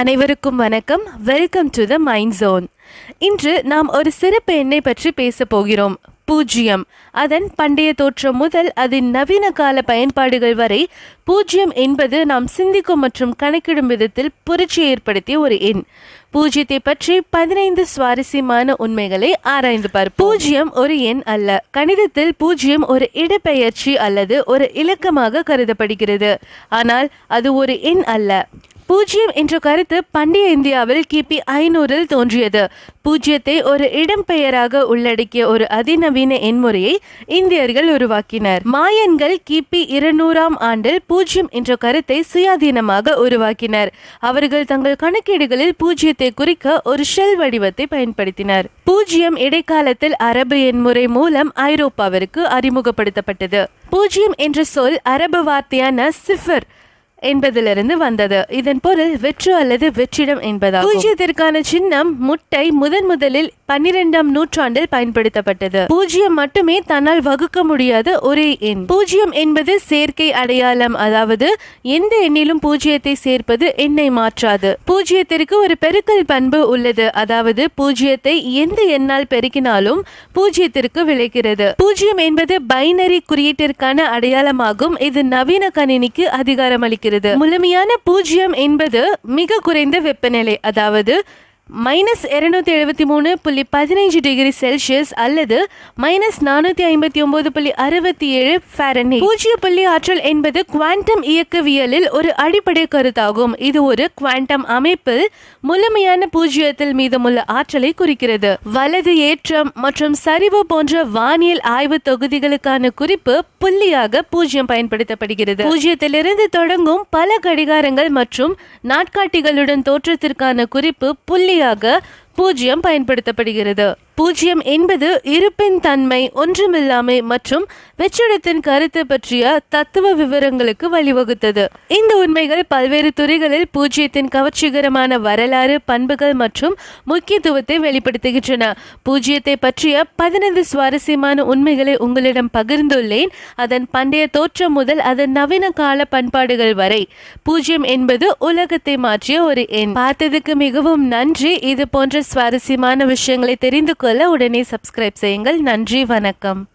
அனைவருக்கும் வணக்கம். Welcome to the mind zone இன்று நாம் ஒரு சிறப்பு எண்ணை பற்றி பேச போகிறோம். பூஜ்ஜியம் அதன் பண்டைய தோற்றம் முதல் அதன் நவீன கால பயன்பாடுகள் வரை பூஜ்ஜியம் என்பது நாம் சிந்திக்கும் மற்றும் கணக்கிடும் விதத்தில் புரட்சி ஏற்படுத்திய ஒரு எண். பூஜ்ஜியத்தை பற்றி பதினைந்து சுவாரஸ்யமான உண்மைகளை ஆராய்ந்து பார் பூஜ்ஜியம் ஒரு எண் அல்ல. கணிதத்தில் பூஜ்ஜியம் ஒரு இடப்பெயர்ச்சி அல்லது ஒரு இலக்கமாக கருதப்படுகிறது. ஆனால் அது ஒரு எண் அல்ல. பூஜ்ஜியம் என்ற கருத்து பண்டைய இந்தியாவில் கிபி ஐநூறில் தோன்றியது. பூஜ்ஜியத்தை ஒரு இடம்பெயராக உள்ளடக்கிய ஒரு அதிநவீன எண்முறையை இந்தியர்கள் உருவாக்கினர். மாயன்கள் கிபி இருநூறாம் ஆண்டில் பூஜ்ஜியம் என்ற கருத்தை சுயாதீனமாக உருவாக்கினர். அவர்கள் தங்கள் கணக்கீடுகளில் பூஜ்ஜியத்தை குறிக்க ஒரு ஷெல் வடிவத்தை பயன்படுத்தினர். பூஜ்ஜியம் இடைக்காலத்தில் அரபு எண்முறை மூலம் ஐரோப்பாவிற்கு அறிமுகப்படுத்தப்பட்டது. பூஜ்ஜியம் என்ற சொல் அரபு வார்த்தையான சிஃபர் என்பதிலிருந்து வந்தது. இதன் பொருள் வெற்று அல்லது வெற்றிடம் என்பதாகும். பூஜ்ஜியத்திற்கான சின்னம் முட்டை முதன் முதலில் பன்னிரெண்டாம் நூற்றாண்டில் பயன்படுத்தப்பட்டது. பூஜ்ஜியம் மட்டுமே தன்னால் வகுக்க முடியாத ஒரே எண். பூஜ்ஜியம் என்பது சேர்க்கை அடையாளம். அதாவது எந்த எண்ணிலும் பூஜ்ஜியத்தை சேர்ப்பது எண்ணை மாற்றாது. பூஜ்ஜியத்திற்கு ஒரு பெருக்கல் பண்பு உள்ளது. அதாவது பூஜ்ஜியத்தை எந்த எண்ணால் பெருக்கினாலும் பூஜ்ஜியத்திற்கு விளைக்கிறது. பூஜ்ஜியம் என்பது பைனரி குறியீட்டிற்கான அடையாளமாகும். இது நவீன கணினிக்கு அதிகாரம் முழுமையான பூஜ்ஜியம் என்பது மிக குறைந்த வெப்பநிலை. அதாவது மைனஸ் இருநூத்தி எழுபத்தி மூணு புள்ளி பதினைஞ்சு டிகிரி செல்சியஸ் அல்லது மைனஸ் நானூற்றி ஐம்பத்தி ஒன்பது புள்ளி அறுபத்தி ஏழு ஃபாரனை பூஜ்ஜிய புள்ளி ஆற்றல் என்பது குவாண்டம் இயக்கவியலில் ஒரு அடிப்படை கருத்தாகும். இது ஒரு குவாண்டம் அமைப்பில் முழுமையான பூஜ்ஜியத்தில் மீதமுள்ள ஆற்றலை குறிக்கிறது. வலது ஏற்றம் மற்றும் சரிவு போன்ற வானியல் ஆய்வு தொகுதிகளுக்கான குறிப்பு புள்ளியாக பூஜ்ஜியம் பயன்படுத்தப்படுகிறது. பூஜ்ஜியத்திலிருந்து தொடங்கும் பல கடிகாரங்கள் மற்றும் நாட்காட்டிகளுடன் தோற்றத்திற்கான குறிப்பு புள்ளி புள்ளியாக பூஜ்ஜியம் பயன்படுத்தப்படுகிறது. பூஜ்ஜியம் என்பது இருப்பின் தன்மை ஒன்றுமில்லாமை மற்றும் வெற்றிடத்தின் கருத்து பற்றிய தத்துவ விவரங்களுக்கு வழிவகுத்தது. இந்த உண்மைகள் பல்வேறு துறைகளில் பூஜ்ஜியத்தின் கவர்ச்சிகரமான வரலாறு பண்புகள் மற்றும் முக்கியத்துவத்தை வெளிப்படுத்துகின்றன. பூஜ்ஜியத்தை பற்றிய பதினைந்து சுவாரஸ்யமான உண்மைகளை உங்களிடம் பகிர்ந்துள்ளேன். அதன் பண்டைய தோற்றம் முதல் அதன் நவீன கால பண்பாடுகள் வரை. பூஜ்ஜியம் என்பது உலகத்தை மாற்றிய ஒரு எண். பார்த்ததுக்கு மிகவும் நன்றி. இது போன்ற சுவாரஸ்யமான விஷயங்களை தெரிந்து கொள்ள உடனே சப்ஸ்கிரைப் செய்யுங்கள். நன்றி வணக்கம்.